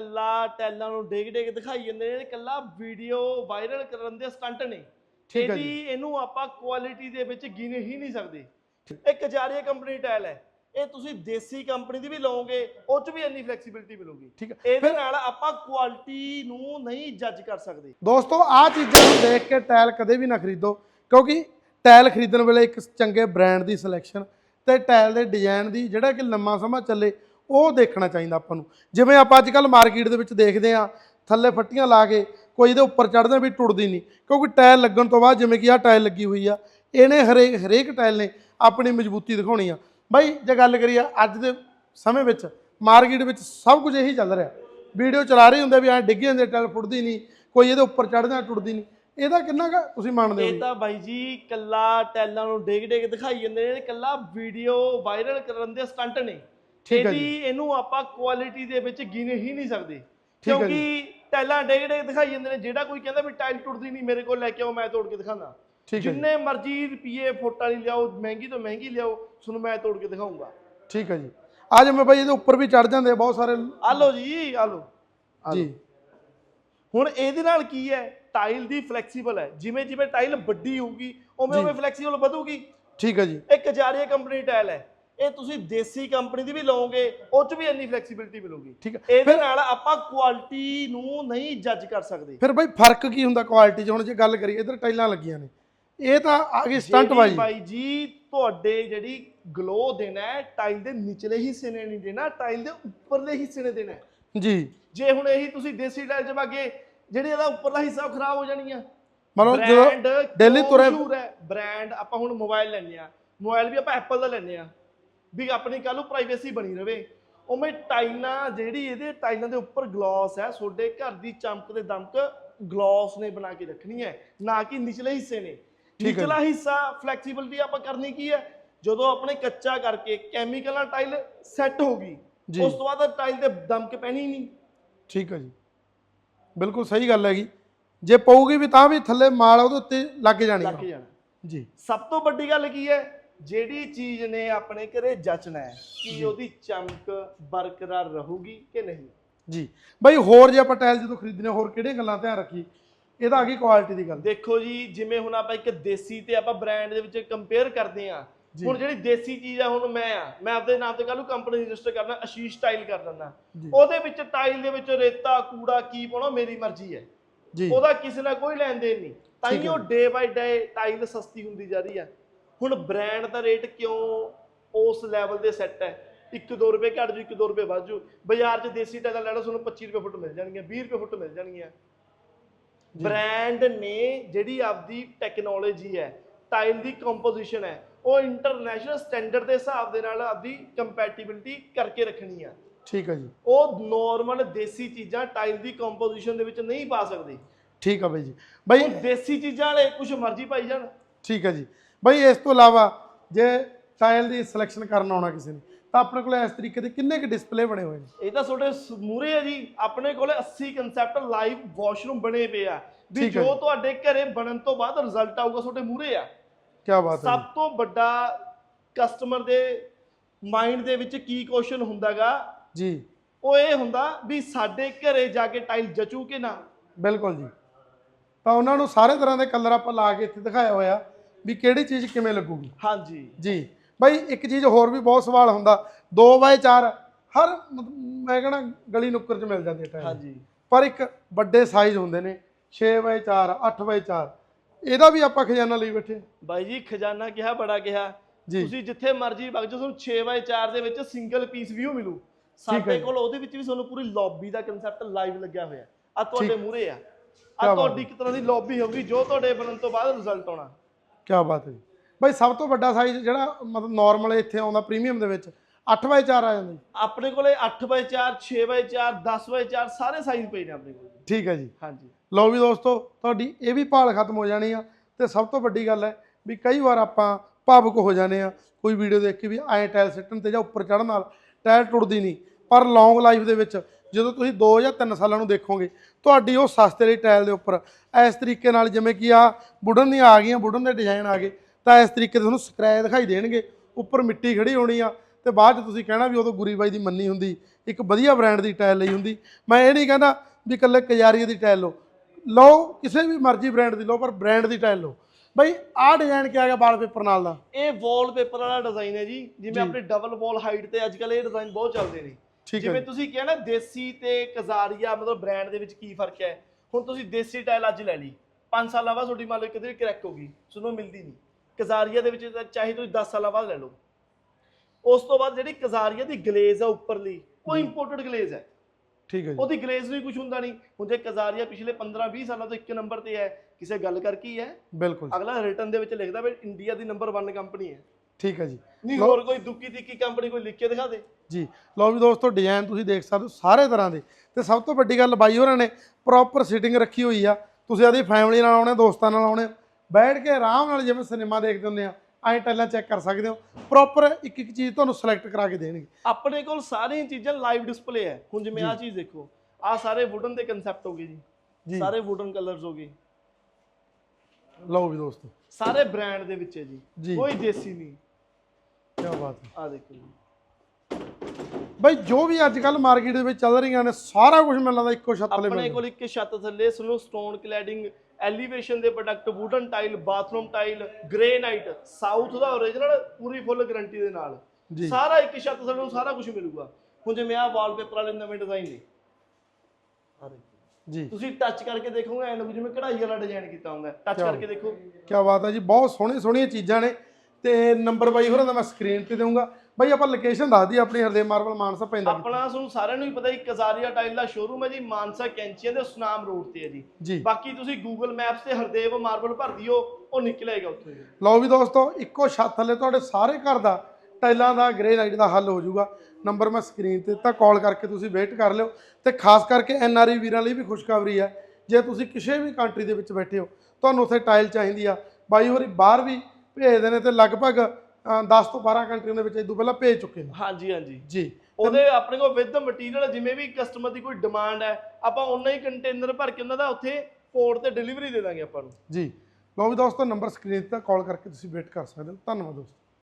ਕੱਲਾ ਟੈਲਾਂ ਨੂੰ ਡੇਗ ਡੇਗ ਦਿਖਾਈ ਜਾਂਦੇ ਨੇ ਕੱਲਾ ਵੀਡੀਓ ਵਾਇਰਲ ਕਰਨ ਦੇ ਸਟੰਟ ਨੇ। ਠੀਕ ਹੈ ਇਹਦੀ ਇਹਨੂੰ ਆਪਾਂ ਕੁਆਲਿਟੀ ਦੇ ਵਿੱਚ ਗਿਣ ਹੀ ਨਹੀਂ ਸਕਦੇ। ਇਹ ਕਜਾਰੀਆ ਕੰਪਨੀ ਟਾਇਲ ਹੈ। ਇਹ ਤੁਸੀਂ ਦੇਸੀ ਕੰਪਨੀ ਦੀ ਵੀ ਲਓਗੇ ਉਹ 'ਚ ਵੀ ਇੰਨੀ ਫਲੈਕਸੀਬਿਲਿਟੀ ਮਿਲੂਗੀ। ਠੀਕ ਹੈ ਇਹਦੇ ਨਾਲ ਆਪਾਂ ਕੁਆਲਿਟੀ ਨੂੰ ਨਹੀਂ ਜੱਜ ਕਰ ਸਕਦੇ। ਦੋਸਤੋ ਆਹ ਚੀਜ਼ਾਂ ਨੂੰ ਦੇਖ ਕੇ ਟਾਇਲ ਕਦੇ ਵੀ ਨਾ ਖਰੀਦੋ ਕਿਉਂਕਿ ਟਾਇਲ ਖਰੀਦਣ ਵੇਲੇ ਇੱਕ ਚੰਗੇ ਬ੍ਰਾਂਡ ਦੀ ਸਿਲੈਕਸ਼ਨ ਤੇ ਟਾਇਲ ਦੇ ਡਿਜ਼ਾਈਨ ਦੀ ਜਿਹੜਾ ਕਿ ਲੰਮਾ ਸਮਾਂ ਚੱਲੇ ਉਹ ਦੇਖਣਾ ਚਾਹੀਦਾ ਆਪਾਂ ਨੂੰ। ਜਿਵੇਂ ਆਪਾਂ ਅੱਜ ਕੱਲ ਮਾਰਕੀਟ ਦੇ ਵਿੱਚ ਦੇਖਦੇ ਆ ਥੱਲੇ ਫੱਟੀਆਂ ਲਾ ਕੇ ਕੋਈ ਇਹਦੇ ਉੱਪਰ ਚੜ੍ਹਦਾ ਵੀ ਟੁੱਟਦੀ ਨਹੀਂ ਕਿਉਂਕਿ ਟਾਇਲ ਲੱਗਣ ਤੋਂ ਬਾਅਦ ਜਿਵੇਂ ਕਿ ਆਹ ਟਾਇਲ ਲੱਗੀ ਹੋਈ ਆ ਇਹਨੇ ਹਰੇਕ ਹਰੇਕ ਟਾਇਲ ਨੇ ਆਪਣੀ ਮਜ਼ਬੂਤੀ ਦਿਖਾਉਣੀ ਆ। ਬਾਈ ਜੇ ਗੱਲ ਕਰੀਏ ਅੱਜ ਦੇ ਸਮੇਂ ਵਿੱਚ ਮਾਰਕੀਟ ਵਿੱਚ ਸਭ ਕੁਝ ਇਹੀ ਚੱਲ ਰਿਹਾ। ਵੀਡੀਓ ਚਲਾ ਰਹੇ ਹੁੰਦੇ ਵੀ ਐ ਡਿੱਗ ਜਾਂਦੇ ਟਾਇਲ ਫੁੱਟਦੀ ਨਹੀਂ ਕੋਈ ਇਹਦੇ ਉੱਪਰ ਚੜ੍ਹਦਾ ਟੁੱਟਦੀ ਨਹੀਂ। ਇਹਦਾ ਕਿੰਨਾ ਕੁ ਤੁਸੀਂ ਮੰਨਦੇ ਹੋ ਇਹ ਤਾਂ ਬਾਈ ਜੀ ਕੱਲਾ ਟੈਲਾਂ ਨੂੰ ਡੇਗ ਡੇਗ ਦਿਖਾਈ ਜਾਂਦੇ ਨੇ ਕੱਲਾ ਵੀਡੀਓ ਵਾਇਰਲ ਕਰਨ ਦੇ ਸਟੰਟ ਨੇ। ਇਹਦੀ ਇਹਨੂੰ ਆਪਾਂ ਕੁਆਲਿਟੀ ਦੇ ਵਿੱਚ ਗਿਣ ਹੀ ਨਹੀਂ ਸਕਦੇ। ਕਿਉਂਕਿ ਡੇਗ ਡੇਗ ਦਿਖਾਈ ਜਾਂਦੇ ਨੇ ਜਿਹੜਾ ਕੋਈ ਕਹਿੰਦਾ ਵੀ ਟਾਈਲ ਟੁੱਟਦੀ ਨਹੀਂ ਮੇਰੇ ਕੋਲ ਲੈ ਕੇ ਆਓ ਮੈਂ ਤੋੜ ਕੇ ਜੀ। ਜਿੰਨੇ ਮਰਜ਼ੀ ਰੁਪਏ ਫੁੱਟ ਵਾਲੀ ਲਿਆਓ ਮਹਿੰਗੀ ਤੋਂ ਮਹਿੰਗੀ ਲਿਆਓ ਤੁਹਾਨੂੰ ਮੈਂ ਤੋੜ ਕੇ ਦਿਖਾਉਂਗਾ ਠੀਕ ਹੈ ਜੀ। ਆ ਜਿਵੇਂ ਬਾਈ ਇਹਦੇ ਉੱਪਰ ਵੀ ਚੜ ਜਾਂਦੇ ਬਹੁਤ ਸਾਰੇ। ਆ ਲਓ ਜੀ ਆ ਲਓ। ਜੀ। ਹੁਣ ਇਹਦੇ ਨਾਲ ਕੀ ਹੈ? ਟਾਈਲ ਦੀ ਫਲੈਕਸੀਬਲ ਹੈ। ਜਿਵੇਂ ਜਿਵੇਂ ਟਾਈਲ ਵੱਡੀ ਹੋਊਗੀ ਉਵੇਂ। ਉਵੇਂ ਫਲੈਕਸੀਬਲ ਵਧੂਗੀ। ਠੀਕ ਹੈ ਜੀ। ਇਹ ਕਜਾਰੀਆ ਕੰਪਨੀ ਟਾਇਲ ਹੈ। ਇਹ ਤੁਸੀਂ ਦੇਸੀ ਕੰਪਨੀ ਦੀ ਵੀ ਲਓਗੇ ਉਹ 'ਚ ਵੀ ਇੰਨੀ ਫਲੈਕਸੀਬਿਲਿਟੀ ਮਿਲੂਗੀ। ਠੀਕ ਹੈ ਇਹਦੇ ਨਾਲ ਆਪਾਂ ਕੁਆਲਿਟੀ ਨੂੰ ਨਹੀਂ ਜੱਜ ਕਰ ਸਕਦੇ। ਫਿਰ ਬਾਈ ਫ਼ਰਕ ਕੀ ਹੁੰਦਾ ਕੁਆਲਿਟੀ 'ਚ? ਹੁਣ ਜੇ ਗੱਲ ਕਰੀਏ ਇਧਰ ਟਾਈਲਾਂ ਲੱਗੀਆਂ ਨੇ। ਇਹ ਤਾਂ ਆ ਗਈ ਸਟੰਟ ਬਾਈ ਬਾਈ ਜੀ ਤੁਹਾਡੇ ਜਿਹੜੀ ਗਲੋ ਦੇਣਾ ਹੈ ਟਾਈਲ ਦੇ ਨਿਚਲੇ ਹਿੱਸੇ ਨੇ ਨਹੀਂ ਦੇਣਾ ਟਾਈਲ ਦੇ ਉੱਪਰਲੇ ਹਿੱਸੇ ਨੇ ਦੇਣਾ। ਜੀ। ਜੇ ਹੁਣ ਇਹੀ ਤੁਸੀਂ ਦੇਸੀ ਟਾਈਲ ਚ ਵਾਗੇ ਜਿਹੜੀ ਇਹਦਾ ਉੱਪਰਲਾ ਹਿੱਸਾ ਖਰਾਬ ਹੋ ਜਾਣੀ ਆ ਮਤਲਬ ਜਦੋਂ daily ਤੁਰੇ- ਬ੍ਰਾਂਡ ਆਪਾਂ ਹੁਣ ਮੋਬਾਈਲ ਲੈਂਦੇ ਆ ਮੋਬਾਈਲ ਵੀ ਆਪਾਂ ਐਪਲ ਦਾ ਲੈਂਦੇ ਆ ਵੀ ਆਪਣੀ ਕੱਲ ਨੂੰ ਪ੍ਰਾਈਵੇਸੀ ਬਣੀ ਰਵੇ। ਉਵੇਂ ਟਾਈਲਾਂ ਜਿਹੜੀ ਇਹਦੇ ਟਾਈਲਾਂ ਦੇ ਉੱਪਰ ਗਲਾਸ ਹੈ ਤੁਹਾਡੇ ਘਰ ਦੀ ਚਮਕ ਤੇ ਦਮਕ ਗਲਾਸ ਨੇ ਬਣਾ ਕੇ ਰੱਖਣੀ ਹੈ ਨਾ ਕਿ ਨਿਚਲੇ ਹਿੱਸੇ ਨੇ। ਨਿਚਲਾ ਹਿੱਸਾ ਫਲੈਕਸੀਬਿਲਿਟੀ ਆਪਾਂ ਕਰਨੀ ਕੀ ਹੈ? ਜਦੋਂ ਆਪਣੇ ਕੱਚਾ ਕਰਕੇ ਕੈਮੀਕਲ ਨਾਲ ਟਾਈਲ ਸੈੱਟ ਹੋ ਗਈ। ਉਸ ਤੋਂ ਬਾਅਦ ਟਾਈਲ ਤੇ ਦਮਕ ਪੈਣੀ ਨਹੀਂ। ਠੀਕ ਹੈ ਜੀ। ਬਿਲਕੁਲ ਸਹੀ ਗੱਲ ਹੈਗੀ। ਜੇ ਪਊਗੀ ਵੀ ਤਾਂ ਵੀ ਥੱਲੇ ਮਾਲ ਉਹਦੇ ਉੱਤੇ ਲੱਗ ਜਾਣੀ ਲੱਗ। ਜਾਣਾ। ਜੀ। ਸਭ ਤੋਂ ਵੱਡੀ ਗੱਲ ਕੀ ਹੈ? ਜਿਹੜੀ ਚੀਜ਼ ਨੇ ਆਪਣੇ ਘਰੇ ਜਚਣਾ ਹੈ ਕਿ ਉਹਦੀ ਚਮਕ ਬਰਕਰਾਰ ਰਹੂਗੀ ਕਿ ਨਹੀਂ? ਜੀ। ਬਾਈ ਹੋਰ ਜੇ ਆਪਾਂ ਟਾਇਲ ਜਦੋਂ ਖਰੀਦਣੇ ਹੋਰ ਕਿਹੜੀਆਂ ਗੱਲਾਂ ਧਿਆਨ ਰੱਖੀ ਇਹ ਤਾਂ ਆ ਗਈ ਕੁਆਲਿਟੀ ਦੀ ਗੱਲ। ਦੇਖੋ ਜੀ ਜਿਵੇਂ ਹੁਣ ਆਪਾਂ ਇੱਕ ਦੇਸੀ ਤੇ ਆਪਾਂ ਬ੍ਰਾਂਡ ਦੇ ਵਿੱਚ ਕੰਪੇਅਰ ਕਰਦੇ ਆ। ਹੁਣ ਜਿਹੜੀ ਦੇਸੀ ਚੀਜ਼ ਆ ਹੁਣ ਮੈਂ ਆ ਮੈਂ ਆਪਦੇ ਨਾਮ ਤੇ ਕੱਲ ਕੰਪਨੀ ਰਜਿਸਟਰ ਕਰਨਾ ਆਸ਼ੀਸ਼ ਟਾਈਲ ਕਰ ਦਿੰਦਾ। ਉਹਦੇ ਵਿੱਚ ਟਾਈਲ ਦੇ ਵਿੱਚ ਰੇਤਾ ਕੂੜਾ ਕੀ ਪਾਉਣਾ ਮੇਰੀ ਮਰਜ਼ੀ ਹੈ। ਜੀ। ਉਹਦਾ ਕਿਸੇ ਨਾਲ ਕੋਈ ਲੈਣ ਦੇਣ ਨਹੀਂ। ਤਾਂ ਹੈ। ਉਹ ਡੇ ਬਾਈ ਡੇ ਟਾਈਲ ਸਸਤੀ ਹੁੰਦੀ ਜਾ ਰਹੀ ਆ ਹੁਣ ਬ੍ਰਾਂਡ ਦਾ ਰੇਟ ਕਿਉਂ ਉਸ ਲੈਵਲ ਦੇ ਸੈੱਟ ਹੈ? 1-2 ਰੁਪਏ ਘੱਟ ਜੂ 1-2 ਰੁਪਏ ਵੱਧ ਜੂ ਬਾਜ਼ਾਰ 'ਚ ਦੇਸੀ ਟਾਈਲਾਂ ਲੈਣਾ ਤੁਹਾਨੂੰ 25 ਰੁਪਏ ਫੁੱਟ ਮਿਲ ਜਾਣਗੀਆਂ 20 ਰੁਪਏ ਫੁੱਟ ਮਿਲ ਜਾਣਗੀਆਂ। ਬ੍ਰਾਂਡ ਨੇ ਜਿਹੜੀ ਆਪਦੀ ਟੈਕਨੋਲੋਜੀ ਹੈ ਟਾਈਲ ਦੀ ਕੰਪੋਜੀਸ਼ਨ ਹੈ ਉਹ ਇੰਟਰਨੈਸ਼ਨਲ ਸਟੈਂਡਰਡ ਦੇ ਹਿਸਾਬ ਦੇ ਨਾਲ ਆਪਦੀ ਕੰਪੈਟੀਬਿਲਿਟੀ ਕਰਕੇ ਰੱਖਣੀ ਆ। ਠੀਕ ਹੈ ਜੀ। ਉਹ ਨਾਰਮਲ ਦੇਸੀ ਚੀਜ਼ਾਂ ਟਾਈਲ ਦੀ ਕੰਪੋਜੀਸ਼ਨ ਦੇ ਵਿੱਚ ਨਹੀਂ ਪਾ ਸਕਦੇ। ਠੀਕ ਆ ਬਾਈ ਜੀ। ਬਾਈ ਦੇਸੀ ਚੀਜ਼ਾਂ ਵਾਲੇ ਕੁਝ ਮਰਜ਼ੀ ਪਾਈ ਜਾਣ। ਠੀਕ ਹੈ ਜੀ। ਬਾਈ ਇਸ ਤੋਂ ਇਲਾਵਾ ਜੇ ਟਾਇਲ ਦੀ ਸਿਲੈਕਸ਼ਨ ਕਰਨ ਆਉਣਾ ਕਿਸੇ ਨੇ ਤਾਂ ਆਪਣੇ ਕੋਲ ਇਸ ਤਰੀਕੇ ਦੇ ਕਿੰਨੇ ਕੁ ਡਿਸਪਲੇ ਬਣੇ ਹੋਏ ਨੇ? ਇਹ ਤਾਂ ਤੁਹਾਡੇ ਮੂਰੇ ਆ ਜੀ। ਆਪਣੇ ਕੋਲੇ 80 ਕਨਸੈਪਟ ਲਾਈਵ ਵਾਸ਼ਰੂਮ ਬਣੇ ਪਏ ਆ। ਵੀ ਠੀਕ ਹੈ ਜੋ ਜੀ। ਤੁਹਾਡੇ ਘਰੇ ਬਣਨ ਤੋਂ ਬਾਅਦ ਰਿਜ਼ਲਟ ਆਊਗਾ ਤੁਹਾਡੇ ਮੂਰੇ ਆ। ਕੀ ਬਾਤ ਹੈ ਸਭ ਤੋਂ ਵੱਡਾ ਕਸਟਮਰ ਦੇ ਮਾਈਂਡ ਦੇ ਵਿੱਚ ਕੀ ਕੁਐਸਚਨ ਹੁੰਦਾਗਾ? ਜੀ। ਉਹ ਇਹ ਹੁੰਦਾ ਵੀ ਸਾਡੇ ਘਰੇ ਜਾ ਕੇ ਟਾਈਲ ਜਚੂ ਕਿ ਨਾ? ਬਿਲਕੁਲ ਜੀ। ਤਾਂ ਉਹਨਾਂ ਨੂੰ ਸਾਰੇ ਤਰ੍ਹਾਂ ਦੇ ਕਲਰ ਆਪਾਂ ਲਾ ਕੇ ਇੱਥੇ ਦਿਖਾਇਆ ਹੋਇਆ। ਵੀ ਕਿਹੜੀ ਚੀਜ਼ ਕਿਵੇਂ ਲੱਗੂਗੀ? ਹਾਂਜੀ। ਜੀ। ਬਾਈ ਇੱਕ ਚੀਜ਼ ਹੋਰ ਵੀ ਬਹੁਤ ਸਵਾਲ ਹੁੰਦਾ। 2x4 ਹਰ ਮਤ- ਮੈਂ ਕਹਣਾ ਗਲੀ ਨੁੱਕਰ 'ਚ ਮਿਲ ਜਾਂਦੇ ਟਾਇਲ ਹਾਂਜੀ। ਪਰ ਇੱਕ ਵੱਡੇ ਸਾਈਜ਼ ਹੁੰਦੇ ਨੇ। 6x4 8x4 ਇਹਦਾ ਵੀ ਆਪਾਂ ਖਜ਼ਾਨਾ ਲਈ ਬੈਠੇ। ਬਾਈ ਜੀ ਖਜ਼ਾਨਾ ਕਿਹਾ ਬੜਾ ਕਿਹਾ। ਤੁਸੀਂ ਜਿੱਥੇ ਮਰਜ਼ੀ ਵਗ ਜਾਓ ਤੁਹਾਨੂੰ 6x4 ਦੇ ਵਿੱਚ ਸਿੰਗਲ ਪੀਸ ਵਿਊ ਮਿਲੂ। ਸਾਡੇ। ਕੋਲ ਉਹਦੇ ਵਿੱਚ ਵੀ ਤੁਹਾਨੂੰ ਪੂਰੀ ਲੌਬੀ ਦਾ ਕਨਸੈਪਟ ਲਾਈਵ ਲੱਗਿਆ ਹੋਇਆ। ਆ ਤੁਹਾਡੇ। ਮੂਹਰੇ ਆ। ਆ ਤੁਹਾਡੀ ਇੱਕ ਤਰ੍ਹਾਂ ਦੀ ਲੌਬੀ ਹੋਊਗੀ ਜੋ ਤੁਹਾਡੇ ਬਣਨ ਤੋਂ ਬਾਅਦ ਰਿਜ਼ਲਟ ਆਉਣਾ। ਕੀ ਬਾਤ ਹੈ ਜੀ। ਬਾਈ ਸਭ ਤੋਂ ਵੱਡਾ ਸਾਈਜ਼ ਜਿਹੜਾ ਮਤਲਬ ਨਾਰਮਲ ਇੱਥੇ ਆਉਂਦਾ ਪ੍ਰੀਮੀਅਮ ਦੇ ਵਿੱਚ 8x4 ਆ ਜਾਂਦਾ ਜੀ। ਆਪਣੇ ਕੋਲੇ 8x4 6x4 10x4 ਸਾਰੇ ਸਾਈਜ਼ ਪਏ ਨੇ ਆਪਣੇ ਕੋਲ ਠੀਕ ਹੈ ਜੀ। ਹਾਂਜੀ। ਲਓ ਵੀ ਦੋਸਤੋ ਤੁਹਾਡੀ ਇਹ ਵੀ ਭਾਲ ਖਤਮ ਹੋ ਜਾਣੀ ਆ ਤੇ ਸਭ ਤੋਂ ਵੱਡੀ ਗੱਲ ਹੈ ਵੀ ਕਈ ਵਾਰ ਆਪਾਂ ਭਾਵੁਕ ਹੋ ਜਾਂਦੇ ਆ ਕੋਈ ਵੀਡੀਓ ਦੇਖ ਕੇ ਵੀ ਐਂ ਟਾਇਲ ਸਿੱਟਣ ਤੇ ਜਾਂ ਉੱਪਰ ਚੜ੍ਹਨ ਨਾਲ ਟਾਇਲ ਟੁੱਟਦੀ ਨਹੀਂ। ਪਰ ਲੌਂਗ ਲਾਈਫ ਦੇ ਵਿੱਚ ਜਦੋਂ ਤੁਸੀਂ 2 ਜਾਂ 3 ਸਾਲਾਂ ਨੂੰ ਦੇਖੋਗੇ ਤੁਹਾਡੀ ਉਹ ਸਸਤੇ ਲਈ ਟਾਇਲ ਦੇ ਉੱਪਰ ਇਸ ਤਰੀਕੇ ਨਾਲ ਜਿਵੇਂ ਕਿ ਆ ਵੁਡਨ ਦੀਆਂ ਆ ਗਈਆਂ ਵੁਡਨ ਦੇ ਡਿਜ਼ਾਈਨ ਆ ਗਏ ਤਾਂ ਇਸ ਤਰੀਕੇ ਦੇ ਤੁਹਾਨੂੰ ਸਕ੍ਰੈਚ ਦਿਖਾਈ ਦੇਣਗੇ। ਉੱਪਰ ਮਿੱਟੀ ਖੜੀ ਹੋਣੀ ਆ ਤੇ ਬਾਅਦ ਚ ਤੁਸੀਂ ਕਹਿਣਾ ਵੀ ਉਦੋਂ ਗੁਰੀ ਬਾਈ ਦੀ ਮੰਨੀ ਹੁੰਦੀ ਇੱਕ ਵਧੀਆ ਬ੍ਰਾਂਡ ਦੀ ਟਾਇਲ ਲਈ ਹੁੰਦੀ। ਮੈਂ ਇਹ ਨਹੀਂ ਕਹਿੰਦਾ ਵੀ ਇਕੱਲੇ ਕਜਾਰੀਏ ਦੀ ਟਾਇਲ ਲਓ। ਲਓ ਕਿਸੇ ਵੀ ਮਰਜ਼ੀ ਬ੍ਰਾਂਡ ਦੀ ਲਓ ਪਰ ਬ੍ਰਾਂਡ ਦੀ ਟਾਇਲ ਲਓ। ਬਈ ਆਹ ਡਿਜ਼ਾਈਨ ਕਿਹਾ ਗਿਆ ਵਾਲਪੇਪਰ ਨਾਲ ਦਾ? ਇਹ ਵਾਲਪੇਪਰ ਵਾਲਾ ਡਿਜ਼ਾਈਨ ਹੈ ਜੀ ਜਿਵੇਂ ਆਪਣੇ ਡਬਲ ਵਾਲ ਹਾਈਟ ਤੇ ਅੱਜ ਕੱਲ ਇਹ ਡਿਜ਼ਾਈਨ ਬਹੁਤ ਚੱਲਦੇ ਨੇ। ਠੀਕ ਹੈ ਜਿਵੇਂ ਤੁਸੀਂ ਕਿਹਾ ਨਾ ਦੇਸੀ ਤੇ ਕਜ਼ਾਰੀਆ ਮਤਲਬ ਬ੍ਰਾਂਡ ਦੇ ਵਿੱਚ ਕੀ ਫ਼ਰਕ ਹੈ? ਹੁਣ ਤੁਸੀਂ ਦੇਸੀ ਟਾਇਲ ਅੱਜ ਲੈ ਲਈ। 5 ਸਾਲਾਂ ਬਾਅਦ ਤੁਹਾਡੀ ਮੰਨ ਲਓ ਕਿਤੇ ਕਰੈਕ ਹੋ ਗਈ ਤੁਹਾਨੂੰ ਮਿਲਦੀ ਨਹੀਂ। ਕਜ਼ਾਰੀਆ ਦੇ ਵਿੱਚ ਤਾਂ ਚਾਹੇ ਤੁਸੀਂ 10 ਸਾਲਾਂ ਬਾਅਦ ਲੈ ਲਓ। ਉਸ ਤੋਂ ਬਾਅਦ ਜਿਹੜੀ ਕਜ਼ਾਰੀਆ ਦੀ ਗਲੇਜ਼ ਆ ਉੱਪਰਲੀ ਉਹ ਇੰਪੋਰਟਡ ਗਲੇਜ਼ ਹੈ। ਠੀਕ ਹੈ ਜੀ। ਉਹਦੀ ਗਲੇਜ਼ ਵੀ ਕੁਝ ਹੁੰਦਾ ਨਹੀਂ। ਹੁਣ ਜੇ ਕਜ਼ਾਰੀਆ ਪਿਛਲੇ 15 20 ਸਾਲਾਂ ਤੋਂ ਇੱਕ ਨੰਬਰ ਤੇ ਹੈ ਕਿਸੇ ਗੱਲ ਕਰ ਕੀ ਹੈ। ਬਿਲਕੁਲ। ਅਗਲਾ ਰਿਟਰਨ ਦੇ ਵਿੱਚ ਲਿਖਦਾ ਵੀ ਇੰਡੀਆ ਦੀ ਨੰਬਰ 1 ਕੰਪਨੀ ਹੈ। ਠੀਕ ਹੈ ਜੀ। ਨਹੀਂ ਹੋਰ ਕੋਈ ਦੁੱਕੀ ਤਿੱਕੀ ਕੰਪਨੀ ਕੋਈ ਲਿਖ ਕੇ ਦਿਖਾ ਦੇ। ਜੀ ਲਓ ਵੀ ਦੋਸਤੋ ਡਿਜ਼ਾਈਨ ਤੁਸੀਂ ਦੇਖ ਸਕਦੇ ਹੋ ਸਾਰੇ ਤਰ੍ਹਾਂ ਦੇ। ਤੇ ਸਭ ਤੋਂ ਵੱਡੀ ਗੱਲ ਬਾਈ ਹੋਰਾਂ ਨੇ ਪ੍ਰੋਪਰ ਸਿਟਿੰਗ ਰੱਖੀ ਹੋਈ ਆ। ਤੁਸੀਂ ਆਦੀ ਫੈਮਿਲੀ ਨਾਲ ਆਉਣੇ ਦੋਸਤਾਂ ਨਾਲ ਆਉਣੇ ਬੈਠ ਕੇ ਆਰਾਮ ਨਾਲ ਜਿਵੇਂ ਸਿਨੇਮਾ ਦੇਖਦੇ ਹੁੰਦੇ ਆ ਐਂ ਟੈਲਾਂ ਚੈੱਕ ਕਰ ਸਕਦੇ ਹੋ। ਪ੍ਰੋਪਰ ਇੱਕ ਇੱਕ ਚੀਜ਼ ਤੁਹਾਨੂੰ ਸਿਲੈਕਟ ਕਰਾ ਕੇ ਦੇਣਗੇ। ਆਪਣੇ ਕੋਲ ਸਾਰੀਆਂ ਚੀਜ਼ਾਂ ਲਾਈਵ ਡਿਸਪਲੇ ਹੈ ਹੁਣ ਜਿਵੇਂ ਆਹ ਚੀਜ਼ ਦੇਖੋ ਆਹ ਸਾਰੇ ਵੁਡਨ ਦੇ ਕਨਸੈਪਟ ਹੋ ਗਏ ਜੀ। ਜੀ। ਸਾਰੇ ਵੁਡਨ ਕਲਰਸ ਹੋ ਗਏ। ਲਓ ਵੀ ਦੋਸਤੋ। ਸਾਰੇ ਬ੍ਰਾਂਡ ਦੇ ਵਿੱਚ ਹੈ ਜੀ। ਜੀ। ਕੋਈ ਦੇਸੀ ਨਹੀਂ। ਕੀ ਬਾਤ ਹੈ। ਆਹ ਦੇਖੋ ਜੀ। ਬਾਈ ਜੋ ਵੀ ਅੱਜ ਕੱਲ ਮਾਰਕੀਟ ਦੇ ਵਿੱਚ ਚੱਲ ਰਹੀਆਂ ਨੇ ਸਾਰਾ ਕੁਝ ਮੈਨੂੰ ਲੱਗਦਾ ਇੱਕੋ ਛੱਤ ਥੱਲੇ ਆਪਣੇ ਕੋਲ ਇੱਕ ਛੱਤ ਥੱਲੇ ਸਨੋ ਸਟੋਨ ਕਲੈਡਿੰਗ ਐਲੀਵੇਸ਼ਨ ਦੇ product wooden tile bathroom tile granite south ਦਾ ਓਰੀਜਨਲ ਪੂਰੀ ਫੁੱਲ ਗਾਰੰਟੀ ਦੇ ਨਾਲ। ਸਾਰਾ ਇੱਕ ਛੱਤ ਥੱਲੇ ਨੂੰ ਸਾਰਾ ਕੁਝ ਮਿਲੂਗਾ। ਹੁਣ ਜਿਵੇਂ ਆਹ ਵਾਲਪੇਪਰ ਵਾਲੇ ਨਵੇਂ ਡਿਜ਼ਾਈਨ ਨੇ। ਜੀ। ਤੁਸੀਂ ਟੱਚ ਕਰਕੇ ਦੇਖੋਗੇ ਐਂ ਲੱਗੂ ਜਿਵੇਂ ਕਢਾਈ ਵਾਲਾ ਡਿਜ਼ਾਈਨ ਕੀਤਾ ਹੁੰਦਾ। ਟੱਚ ਕਰਕੇ ਦੇਖੋ। ਕੀ ਬਾਤ ਹੈ ਜੀ ਬਹੁਤ ਸੋਹਣੇ ਸੋਹਣੀਆਂ ਚੀਜ਼ਾਂ ਨੇ। ਤੇ ਨੰਬਰ ਬਾਈ ਹੋਰਾਂ ਦਾ ਮੈਂ ਸਕਰੀਨ ਤੇ ਦੇਵਾਂਗਾ ਬਾਈ ਆਪਾਂ ਲੋਕੇਸ਼ਨ ਦੱਸ ਦਈਏ ਆਪਣੀ ਹਰਦੇਵ ਮਾਰਬਲ ਮਾਨਸਾ ਪੈਂਦਾ? ਆਪਣਾ ਤੁਹਾਨੂੰ ਸਾਰਿਆਂ ਨੂੰ ਹੀ ਪਤਾ ਹੀ ਕਜ਼ਾਰੀਆ ਟਾਈਲ ਦਾ ਸ਼ੋਰੂਮ ਹੈ ਜੀ ਮਾਨਸਾ ਕੈਂਚੀਆਂ ਦੇ ਸੁਨਾਮ ਰੋਡ ਤੇ ਹੈ ਜੀ। ਬਾਕੀ ਤੁਸੀਂ ਗੂਗਲ ਮੈਪਸ ਤੇ ਹਰਦੇਵ ਮਾਰਬਲ ਭਰ ਦਿਓ ਉਹ ਨਿਕਲੇਗਾ ਉੱਥੇ ਲਓ ਵੀ ਦੋਸਤੋ ਇੱਕੋ ਛੱਤ ਥੱਲੇ ਤੁਹਾਡੇ ਸਾਰੇ ਘਰ ਦਾ ਟਾਈਲਾਂ ਦਾ ਗ੍ਰੇਨਾਈਟ ਦਾ ਹੱਲ ਹੋ ਜਾਊਗਾ। ਨੰਬਰ ਮੈਂ ਸਕਰੀਨ ਤੇ ਦਿੱਤਾ ਕਾਲ ਕਰਕੇ ਤੁਸੀਂ ਵੇਟ ਕਰ ਲਿਓ। ਤੇ ਖਾਸ ਕਰਕੇ ਐਨ ਆਰ ਆਈ ਵੀਰਾਂ ਲਈ ਵੀ ਖੁਸ਼ਖਬਰੀ ਹੈ ਜੇ ਤੁਸੀਂ ਕਿਸੇ ਵੀ ਕੰਟਰੀ ਦੇ ਵਿੱਚ ਬੈਠੇ ਹੋ ਤੁਹਾਨੂੰ ਉੱਥੇ ਟਾਈਲ ਚਾਹੀਦੀ ਆ। ਬਾਈ ਹੋਰੀ ਬਾਹਰ ਵੀ ਭੇਜਦੇ ਨੇ ਤੇ ਲਗਭਗ ਅ, 10 ਤੋਂ 12 ਕੰਟਰੀਆਂ ਦੇ ਵਿੱਚ ਇਦੋਂ ਪਹਿਲਾਂ ਭੇਜ ਚੁੱਕੇ ਨੇ। ਹਾਂਜੀ ਹਾਂਜੀ। ਜੀ। ਉਹਦੇ ਆਪਣੇ ਕੋਲ ਵਿਦ ਮਟੀਰੀਅਲ ਜਿਵੇਂ ਵੀ ਕਸਟਮਰ ਦੀ ਕੋਈ ਡਿਮਾਂਡ ਹੈ ਆਪਾਂ ਉਨਾ ਹੀ ਕੰਟੇਨਰ ਭਰ ਕੇ ਉਹਨਾਂ ਦਾ ਉੱਥੇ ਪੋਰਟ ਤੇ ਡਿਲੀਵਰੀ ਦੇ ਦਾਂਗੇ ਆਪਾਂ ਨੂੰ। ਜੀ। ਲਓ ਵੀ ਦੋਸਤੋ ਨੰਬਰ ਸਕਰੀਨ ਤੇ ਕਾਲ ਕਰਕੇ ਤੁਸੀਂ ਵੇਟ ਕਰ ਸਕਦੇ ਹੋ। ਧੰਨਵਾਦ ਦੋਸਤੋ।